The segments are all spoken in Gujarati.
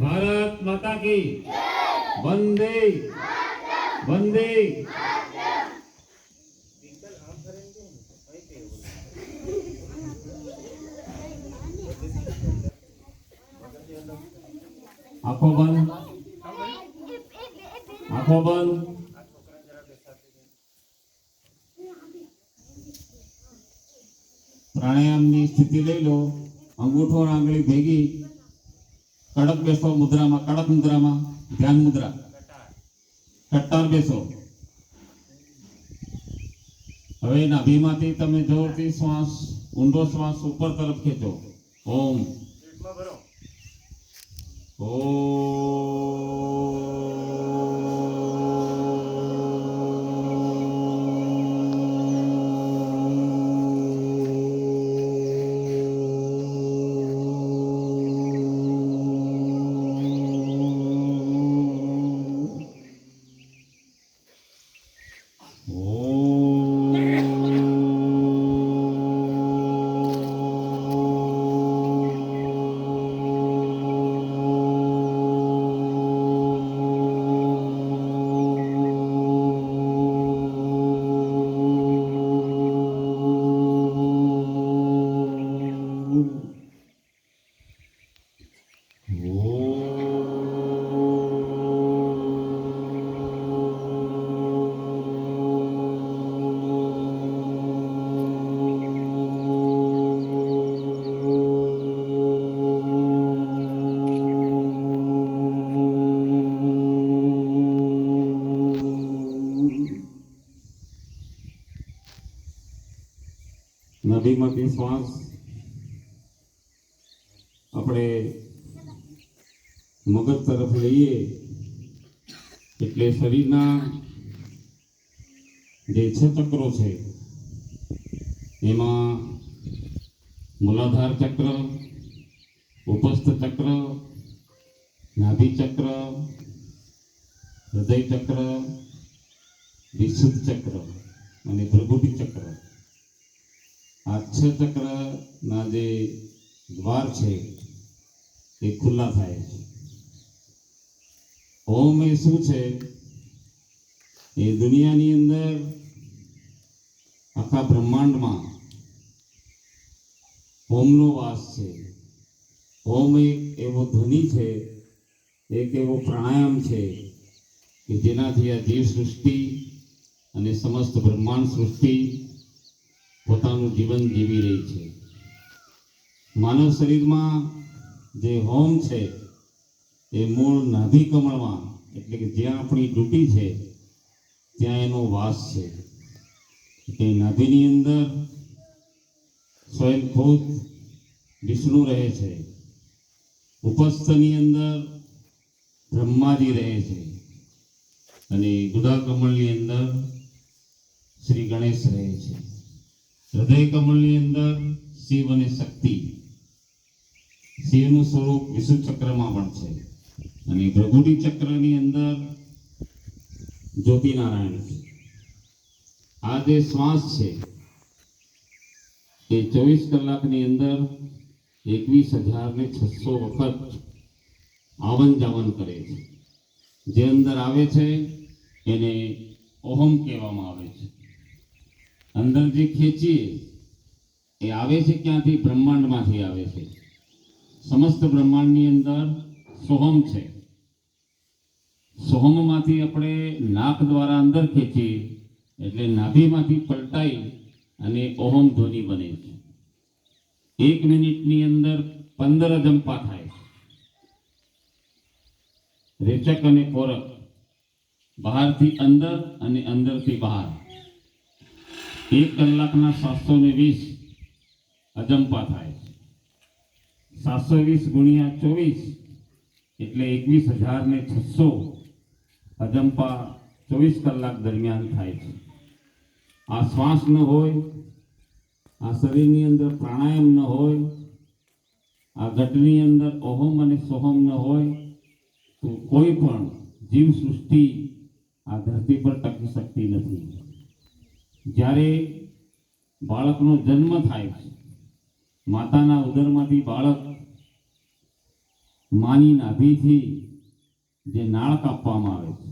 ભારત માતા કી વંદે વંદે આંખો બંધ. આંખો બંધ. પ્રાણાયામની સ્થિતિ લઈ લો. અંગૂઠો આંગળી ભેગી. કડક બેસો મુદ્રામાં કડક મુદ્રામાં ધ્યાન મુદ્રા. કટ્ટાર બેસો. હવે નાભીમાંથી તમે જોરથી શ્વાસ ઊંડો શ્વાસ ઉપર તરફ ખેંચો. ઓમ. નદીમાંથી શ્વાસ? આપણે મગજ તરફ લઈએ, એટલે શરીરના જે છ ચક્રો છે, એમાં મૂલાધાર ચક્ર, ઉપસ્થ ચક્ર, નાભિ ચક્ર, હૃદય ચક્ર, વિશુદ્ધ ચક્ર અને ભ્રગુટી ચક્ર. આ જે દ્વાર છે, એ ખુલ્લા થાય છે. ઓમ એ શું છે? એ દુનિયાની અંદર આખા બ્રહ્માંડમાં ઓમનો વાસ છે. ઓમ એક એવો ધ્વનિ છે, એક એવો પ્રાણાયામ છે કે જેનાથી આ જીવ સૃષ્ટિ અને સમસ્ત બ્રહ્માંડ સૃષ્ટિ પોતાનું જીવન જીવી રહી છે. માનવ શરીરમાં જે હોમ છે, એ મૂળ નાભી કમળમાં, એટલે કે જ્યાં આપણી ડૂટી છે, ત્યાં એનો વાસ છે. કે નાભીની અંદર સ્વયંભૂત વિષ્ણુ રહે છે. ઉપસ્થની અંદર બ્રહ્માજી રહે છે. અને ગુદા કમળની અંદર શ્રી ગણેશ રહે છે. હૃદય કમળની અંદર શિવ અને શક્તિ. શિવનું સ્વરૂપ વિષુ ચક્રમાં પણ છે. અને ભ્રગુટી ચક્રની અંદર જ્યોતિનારાયણ છે. આ જે શ્વાસ છે, એ ચોવીસ કલાકની અંદર એકવીસ હજાર ને છસો વખત આવન જાવન કરે છે. જે અંદર આવે છે, એને ઓહમ કહેવામાં આવે છે. અંદર જે ખેંચીએ એ આવે છે ક્યાંથી? બ્રહ્માંડમાંથી આવે છે. સમસ્ત બ્રહ્માંડની અંદર સોહમ છે. સોહમમાંથી આપણે નાક દ્વારા અંદર ખેંચીએ એટલે નાભીમાંથી પલટાઈ અને ઓહમ ધ્વનિ બને છે. એક મિનિટની અંદર પંદર જંપા થાય રેચક અને કોરક બહારથી અંદર અને અંદરથી બહાર. એક કલાકના સાતસો ને વીસ અજંપા થાય છે. સાતસો વીસ ગુણ્યા ચોવીસ એટલે એકવીસ હજાર ને છસો અજંપા ચોવીસ કલાક દરમિયાન થાય છે. આ શ્વાસ ન હોય, આ શરીરની અંદર પ્રાણાયામ ન હોય, આ ગટની અંદર ઓહમ અને સોહમ ન હોય, તો કોઈ પણ જીવ સૃષ્ટિ આ ધરતી પર ટકી શકતી નથી. જ્યારે બાળકનો જન્મ થાય છે માતાના ઉદરમાંથી બાળક માની નાભીથી જે નાળ કાપવામાં આવે છે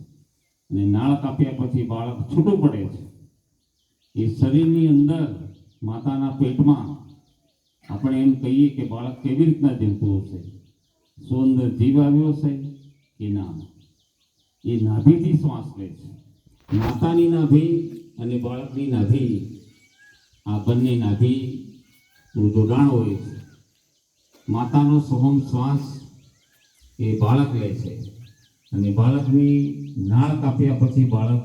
અને નાળ કાપ્યા પછી બાળક છૂટું પડે છે, એ શરીરની અંદર માતાના પેટમાં આપણે એમ કહીએ કે બાળક કેવી રીતના જીવતું હશે? શું અંદર જીવ આવ્યો હશે કે ના? એ નાભીથી શ્વાસ લે છે. માતાની નાભી અને બાળકની નાભી આ બંને નાભીનું જોડાણ હોય છે. માતાનો સોહમ શ્વાસ એ બાળક લે છે. અને બાળકની નાળ કાપ્યા પછી બાળક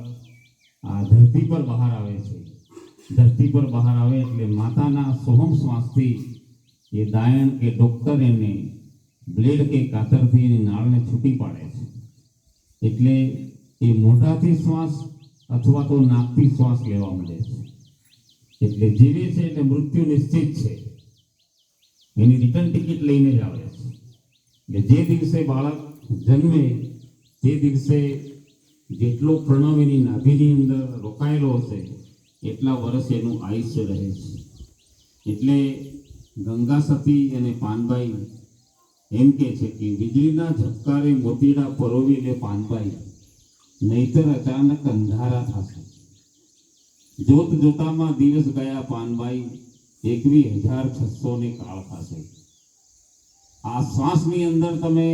આ ધરતી પર બહાર આવે છે. ધરતી પર બહાર આવે એટલે માતાના સોહમ શ્વાસથી એ દાયણ કે ડોક્ટર એને બ્લેડ કે કાતરથી એની નાળને છૂટી પાડે છે. એટલે એ મોઢાથી શ્વાસ અથવા તો નાકથી શ્વાસ લેવા મળે છે. એટલે જીવે છે એટલે મૃત્યુ નિશ્ચિત છે, એની રિટર્ન ટિકિટ લઈને જ આવે છે. એટલે જે દિવસે બાળક જન્મે, તે દિવસે જેટલો પ્રણવ એની નાભીની અંદર રોકાયેલો હશે, એટલા વર્ષ એનું આયુષ્ય રહે છે. એટલે ગંગા સતી અને પાનબાઈ એમ કે છે કે વીજળીના ઝબકારે મોતીડા પરોવીને પાનભાઈ નહીતર અચાનક અંધારા થશે. જોત જોતામાં દિવસ ગયા પાનભાઈ એકવી હજાર છસો ને કાળ થશે. આ શ્વાસની અંદર તમે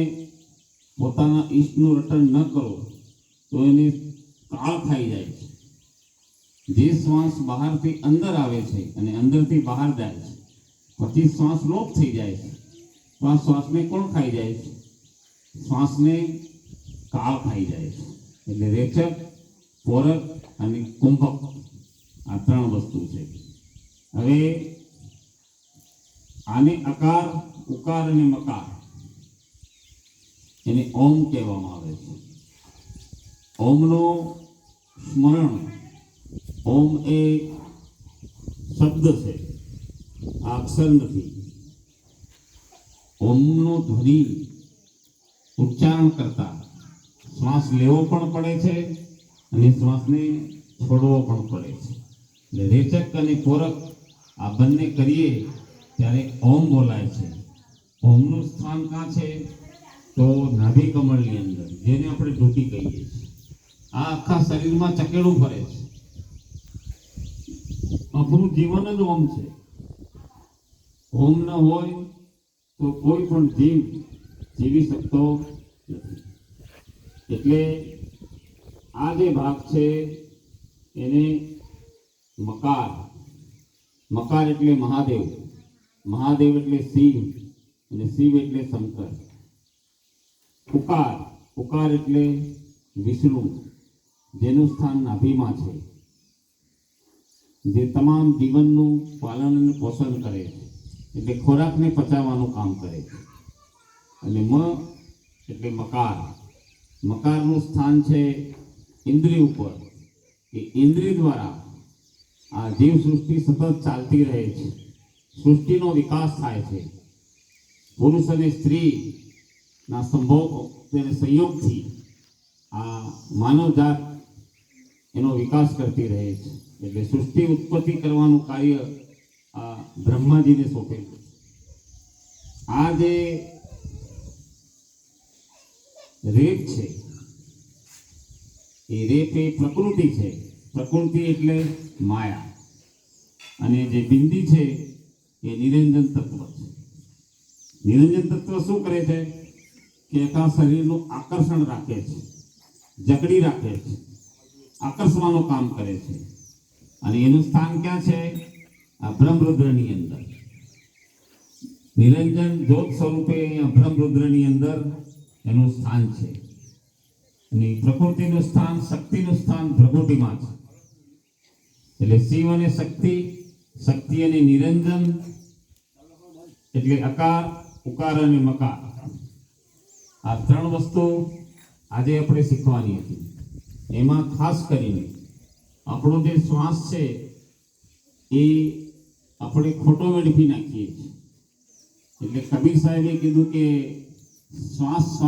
પોતાના ઈષ્ટનું રટણ ન કરો, તો એને કાળ ખાઈ જાય છે. જે શ્વાસ બહારથી અંદર આવે છે અને અંદરથી બહાર જાય છે, પછી શ્વાસ લોપ થઈ જાય છે, તો આ શ્વાસને કોણ ખાઈ જાય છે? શ્વાસને કાળ ખાઈ જાય છે. રેચક પોરક અને કુંભક આ ત્રણ વસ્તુ છે. હવે આને અકાર ઉકાર અને મકાર એને ઓમ કહેવામાં આવે છે. ઓમનો સ્મરણ, ઓમ એ શબ્દ છે. આ અક્ષર નથી. ઓમનો ધ્વનિ ઉચ્ચારણ કરતા શ્વાસ લેવો પણ પડે છે અને શ્વાસને છોડવો પણ પડે છે. એટલે રેચક અને કોરક આ બંને કરીએ ત્યારે ઓમ બોલાય છે. ઓમનું સ્થાન ક્યાં છે? તો નાભી કમળની અંદર, જેને આપણે ડૂટી કહીએ છીએ. આ આખા શરીરમાં ચકેડું ફરે છે. આપણું જીવન જ ઓમ છે. ઓમ ન હોય તો કોઈ પણ જીવ જીવી શકતો નથી. એટલે આ જે ભાગ છે, એને મકાર. મકાર એટલે મહાદેવ. મહાદેવ એટલે શિવ અને શિવ એટલે શંકર. પુકાર. પુકાર એટલે વિષ્ણુ, જેનું સ્થાન નાભીમાં છે, જે તમામ જીવનનું પાલન અને પોષણ કરે છે. એટલે ખોરાકને પચાવવાનું કામ કરે છે. અને મ એટલે મકાર. મકારનું સ્થાન છે ઇન્દ્રિય ઉપર. એ ઇન્દ્રિય દ્વારા આ જીવ સૃષ્ટિ સતત ચાલતી રહે છે. સૃષ્ટિનો વિકાસ થાય છે. પુરુષ અને સ્ત્રીના સંભોગ તેને સંયોગથી આ માનવ જાત એનો વિકાસ કરતી રહે છે. એટલે સૃષ્ટિ ઉત્પત્તિ કરવાનું કાર્ય આ બ્રહ્માજીને સોંપેલું આ જે રેપ છે. એ રેપ એ પ્રકૃતિ છે. પ્રકૃતિ એટલે માયા. અને જે બિંદી છે, એ નિરંજન તત્વ છે. નિરંજન તત્વ શું કરે છે? કે આખા શરીરનું આકર્ષણ રાખે છે. જકડી રાખે છે. આકર્ષવાનું કામ કરે છે. અને એનું સ્થાન ક્યાં છે? આ બ્રહ્મરુદ્રની અંદર. નિરંજન જ્યોત સ્વરૂપે અહીંયા બ્રહ્મરુદ્રની અંદર એનું સ્થાન છે. અને પ્રકૃતિનું સ્થાન, શક્તિનું સ્થાન પ્રકૃતિમાં છે. એટલે શિવ અને શક્તિ શક્તિ અને નિરંજન, એટલે અકાર ઉકાર અને મકાર. આ ત્રણ વસ્તુ આજે આપણે શીખવાની હતી. એમાં ખાસ કરીને આપણો જે શ્વાસ છે, એ આપણે ખોટો વેડફી નાખીએ છીએ. એટલે કબીર સાહેબે કીધું કે શ્વાસ